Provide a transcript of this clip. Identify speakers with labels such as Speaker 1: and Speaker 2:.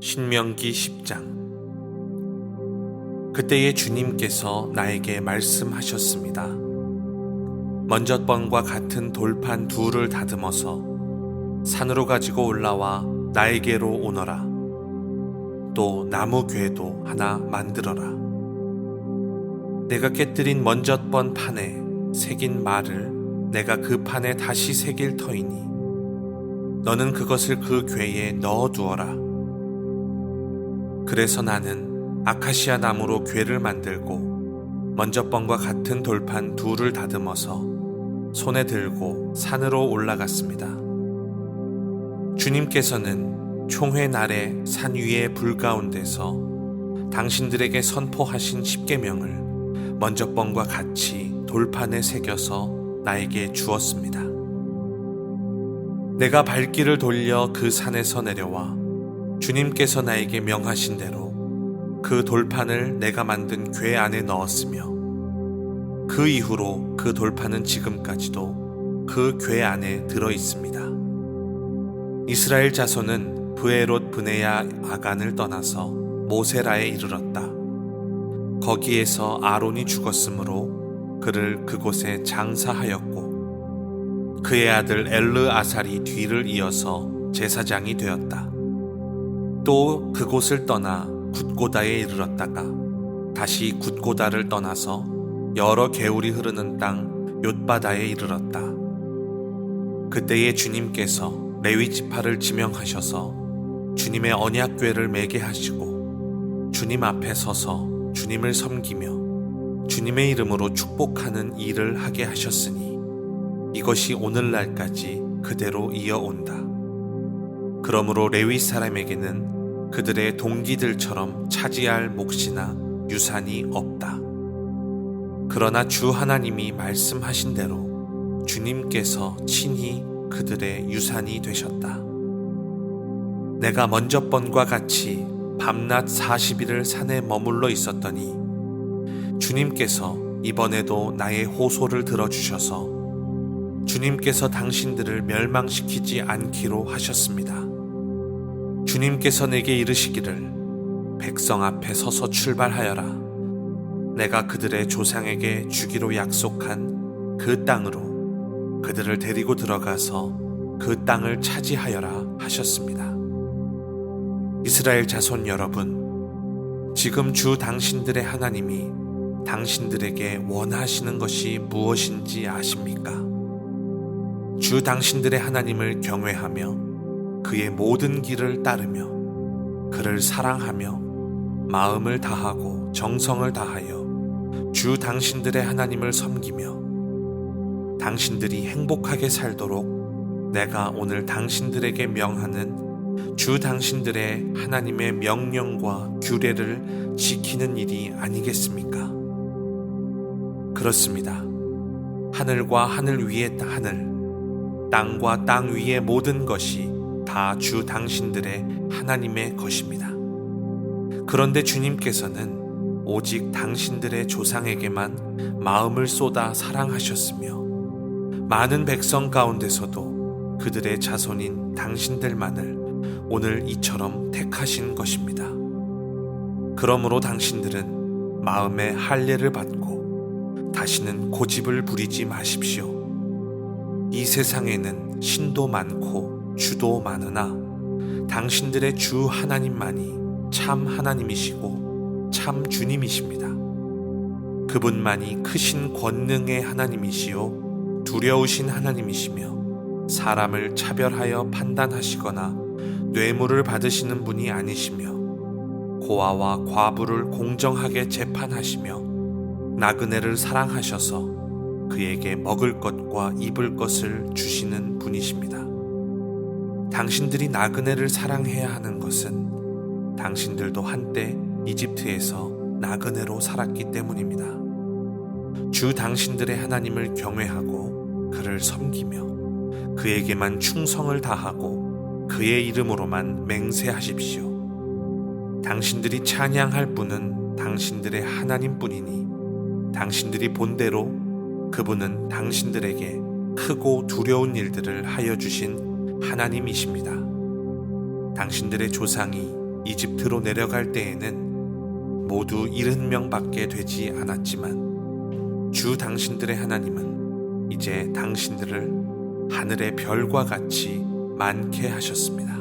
Speaker 1: 신명기 10장 그때에 주님께서 나에게 말씀하셨습니다. 먼저번과 같은 돌판 둘을 다듬어서 산으로 가지고 올라와 나에게로 오너라. 또 나무 궤도 하나 만들어라. 내가 깨뜨린 먼저번 판에 새긴 말을 내가 그 판에 다시 새길 터이니 너는 그것을 그 궤에 넣어 두어라. 그래서 나는 아카시아 나무로 궤를 만들고 먼저번과 같은 돌판 둘을 다듬어서 손에 들고 산으로 올라갔습니다. 주님께서는 총회 날에 산 위의 불 가운데서 당신들에게 선포하신 십계명을 먼저번과 같이 돌판에 새겨서 나에게 주었습니다. 내가 발길을 돌려 그 산에서 내려와 주님께서 나에게 명하신 대로 그 돌판을 내가 만든 궤 안에 넣었으며 그 이후로 그 돌판은 지금까지도 그 궤 안에 들어 있습니다. 이스라엘 자손은 브에롯 브네야 아간을 떠나서 모세라에 이르렀다. 거기에서 아론이 죽었으므로 그를 그곳에 장사하였고 그의 아들 엘르 아살이 뒤를 이어서 제사장이 되었다. 또 그곳을 떠나 굿고다에 이르렀다가 다시 굿고다를 떠나서 여러 개울이 흐르는 땅 욤바다에 이르렀다. 그때에 주님께서 레위 지파를 지명하셔서 주님의 언약궤를 매게 하시고 주님 앞에 서서 주님을 섬기며 주님의 이름으로 축복하는 일을 하게 하셨으니 이것이 오늘날까지 그대로 이어온다. 그러므로 레위 사람에게는 그들의 동기들처럼 차지할 몫이나 유산이 없다. 그러나 주 하나님이 말씀하신 대로 주님께서 친히 그들의 유산이 되셨다. 내가 먼저 번과 같이 밤낮 40일을 산에 머물러 있었더니 주님께서 이번에도 나의 호소를 들어주셔서 주님께서 당신들을 멸망시키지 않기로 하셨습니다. 주님께서 내게 이르시기를 백성 앞에 서서 출발하여라. 내가 그들의 조상에게 주기로 약속한 그 땅으로 그들을 데리고 들어가서 그 땅을 차지하여라 하셨습니다. 이스라엘 자손 여러분, 지금 주 당신들의 하나님이 당신들에게 원하시는 것이 무엇인지 아십니까? 주 당신들의 하나님을 경외하며 그의 모든 길을 따르며 그를 사랑하며 마음을 다하고 정성을 다하여 주 당신들의 하나님을 섬기며 당신들이 행복하게 살도록 내가 오늘 당신들에게 명하는 주 당신들의 하나님의 명령과 규례를 지키는 일이 아니겠습니까? 그렇습니다. 하늘과 하늘 위의 하늘, 땅과 땅 위의 모든 것이 다 주 당신들의 하나님의 것입니다. 그런데 주님께서는 오직 당신들의 조상에게만 마음을 쏟아 사랑하셨으며 많은 백성 가운데서도 그들의 자손인 당신들만을 오늘 이처럼 택하신 것입니다. 그러므로 당신들은 마음의 할례를 받고 다시는 고집을 부리지 마십시오. 이 세상에는 신도 많고 주도 많으나 당신들의 주 하나님만이 참 하나님이시고 참 주님이십니다. 그분만이 크신 권능의 하나님이시요 두려우신 하나님이시며 사람을 차별하여 판단하시거나 뇌물을 받으시는 분이 아니시며 고아와 과부를 공정하게 재판하시며 나그네를 사랑하셔서 그에게 먹을 것과 입을 것을 주시는 분이십니다. 당신들이 나그네를 사랑해야 하는 것은 당신들도 한때 이집트에서 나그네로 살았기 때문입니다. 주 당신들의 하나님을 경외하고 그를 섬기며 그에게만 충성을 다하고 그의 이름으로만 맹세하십시오. 당신들이 찬양할 분은 당신들의 하나님뿐이니 당신들이 본대로 그분은 당신들에게 크고 두려운 일들을 하여 주신 하나님이십니다. 당신들의 조상이 이집트로 내려갈 때에는 모두 70명 밖에 되지 않았지만 주 당신들의 하나님은 이제 당신들을 하늘의 별과 같이 많게 하셨습니다.